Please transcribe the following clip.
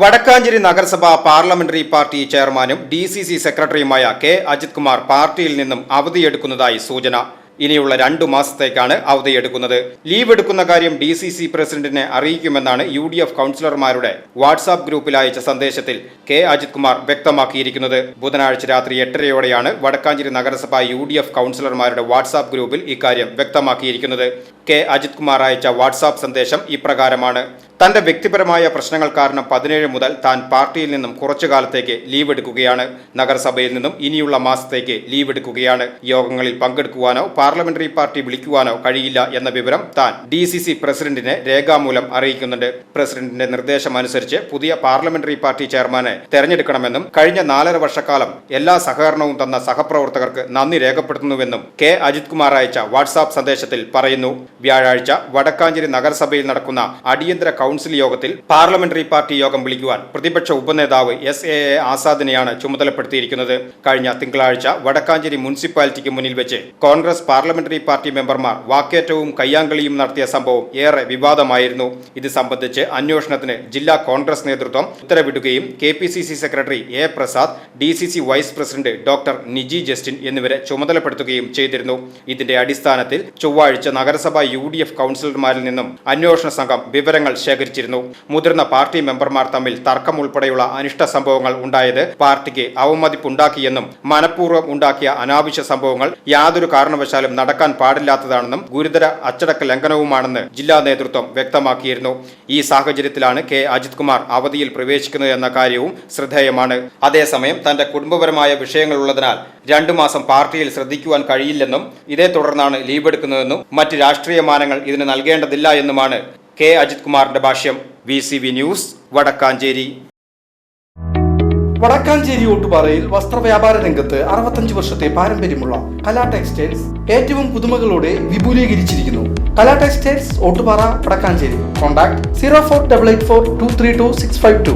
വടക്കാഞ്ചേരി നഗരസഭ parliamentary party ചെയർമാനും D C C സെക്രട്ടറിയുമായ കെ അജിത് കുമാർ പാർട്ടിയിൽ നിന്നും അവധിയെടുക്കുന്നതായി സൂചന. ഇനിയുള്ള രണ്ടു മാസത്തേക്കാണ് അവധിയെടുക്കുന്നത്. ലീവ് എടുക്കുന്ന കാര്യം ഡി സി സി പ്രസിഡന്റിനെ അറിയിക്കുമെന്നാണ് യു ഡി എഫ് കൗൺസിലർമാരുടെ വാട്സാപ്പ് ഗ്രൂപ്പിൽ അയച്ച സന്ദേശത്തിൽ കെ അജിത് കുമാർ വ്യക്തമാക്കിയിരിക്കുന്നത്. ബുധനാഴ്ച രാത്രി എട്ടരയോടെയാണ് വടക്കാഞ്ചേരി നഗരസഭ യു ഡി എഫ് കൗൺസിലർമാരുടെ വാട്സാപ്പ് ഗ്രൂപ്പിൽ ഇക്കാര്യം വ്യക്തമാക്കിയിരിക്കുന്നത്. കെ അജിത് കുമാർ അയച്ച വാട്സാപ്പ് സന്ദേശം ഇപ്രകാരമാണ്. തന്റെ വ്യക്തിപരമായ പ്രശ്നങ്ങൾ കാരണം പതിനേഴ് മുതൽ താൻ പാർട്ടിയിൽ നിന്നും കുറച്ചു കാലത്തേക്ക് ലീവ് എടുക്കുകയാണ്. നഗരസഭയിൽ നിന്നും ഇനിയുള്ള മാസത്തേക്ക് ലീവ് എടുക്കുകയാണ്. യോഗങ്ങളിൽ പങ്കെടുക്കുവാനോ പാർലമെന്ററി പാർട്ടി വിളിക്കുവാനോ കഴിയില്ല എന്ന വിവരം താൻ ഡി സി സി പ്രസിഡന്റിനെ രേഖാമൂലം അറിയിക്കുന്നുണ്ട്. പ്രസിഡന്റിന്റെ നിർദ്ദേശമനുസരിച്ച് പുതിയ പാർലമെന്ററി പാർട്ടി ചെയർമാനെ തെരഞ്ഞെടുക്കണമെന്നും കഴിഞ്ഞ നാലര വർഷക്കാലം എല്ലാ സഹകരണവും തന്ന സഹപ്രവർത്തകർക്ക് നന്ദി രേഖപ്പെടുത്തുന്നുവെന്നും കെ അജിത് കുമാർ അയച്ച വാട്സാപ്പ് സന്ദേശത്തിൽ പറയുന്നു. വ്യാഴാഴ്ച വടക്കാഞ്ചേരി നഗരസഭയിൽ നടക്കുന്ന അടിയന്തര കൗൺസിൽ യോഗത്തിൽ പാർലമെന്ററി പാർട്ടി യോഗം വിളിക്കുവാൻ പ്രതിപക്ഷ ഉപനേതാവ് എസ് എ എ ആസാദിനെയാണ് ചുമതലപ്പെടുത്തിയിരിക്കുന്നത്. കഴിഞ്ഞ തിങ്കളാഴ്ച വടക്കാഞ്ചേരി മുനിസിപ്പാലിറ്റിക്ക് മുന്നിൽ വെച്ച് കോൺഗ്രസ് പാർലമെന്ററി പാർട്ടി മെമ്പർമാർ വാക്കേറ്റവും കയ്യാങ്കളിയും നടത്തിയ സംഭവം ഏറെ വിവാദമായിരുന്നു. ഇത് സംബന്ധിച്ച് അന്വേഷണത്തിന് ജില്ലാ കോൺഗ്രസ് നേതൃത്വം ഉത്തരവിടുകയും K P C C secretary A Prasad D C C vice president doctor Niji Justin എന്നിവരെ ചുമതലപ്പെടുത്തുകയും ചെയ്തിരുന്നു. ഇതിന്റെ അടിസ്ഥാനത്തിൽ ചൊവ്വാഴ്ച നഗരസഭ യു ഡി എഫ് കൗൺസിലർമാരിൽ നിന്നും അന്വേഷണ സംഘം വിവരങ്ങൾ ശേഖരിച്ചിരുന്നു. മുതിർന്ന പാർട്ടി മെമ്പർമാർ തമ്മിൽ തർക്കം ഉൾപ്പെടെയുള്ള അനിഷ്ട സംഭവങ്ങൾ ഉണ്ടായത് പാർട്ടിക്ക് അവമതിപ്പുണ്ടാക്കിയെന്നും മനഃപൂർവം ഉണ്ടാക്കിയ അനാവശ്യ സംഭവങ്ങൾ യാതൊരു കാരണവശാലും നടക്കാൻ പാടില്ലാത്തതാണെന്നും ഗുരുതര അച്ചടക്ക ലംഘനവുമാണെന്ന് ജില്ലാ നേതൃത്വം വ്യക്തമാക്കിയിരുന്നു. ഈ സാഹചര്യത്തിലാണ് കെ. അജിത് കുമാർ അവധിയിൽ പ്രവേശിക്കുന്നത് എന്ന കാര്യവും ശ്രദ്ധേയമാണ്. അതേസമയം തന്റെ കുടുംബപരമായ വിഷയങ്ങളുള്ളതിനാൽ രണ്ടു മാസം പാർട്ടിയിൽ ശ്രദ്ധിക്കുവാൻ കഴിയില്ലെന്നും ഇതേ തുടർന്നാണ് ലീവ് എടുക്കുന്നതെന്നും മറ്റ് രാഷ്ട്രീയ മാനങ്ങൾ ഇതിന് നൽകേണ്ടതില്ല എന്നുമാണ് കെ അജിത് കുമാറിന്റെ ഭാഷ്യം. V C V news Vadakkanchery. Vadakkanchery ഓട്ടുപാറയിൽ വസ്ത്രവ്യാപാര രംഗത്ത് അറുപത്തഞ്ച് വർഷത്തെ പാരമ്പര്യമുള്ള കലാ ടെക്സ്റ്റൈൽസ് ഏറ്റവും പുതുമകളോടെ വിപുലീകരിച്ചിരിക്കുന്നു. Kala textiles Ottupara Vadakkanchery. Contact zero four double eight four two three two six five two.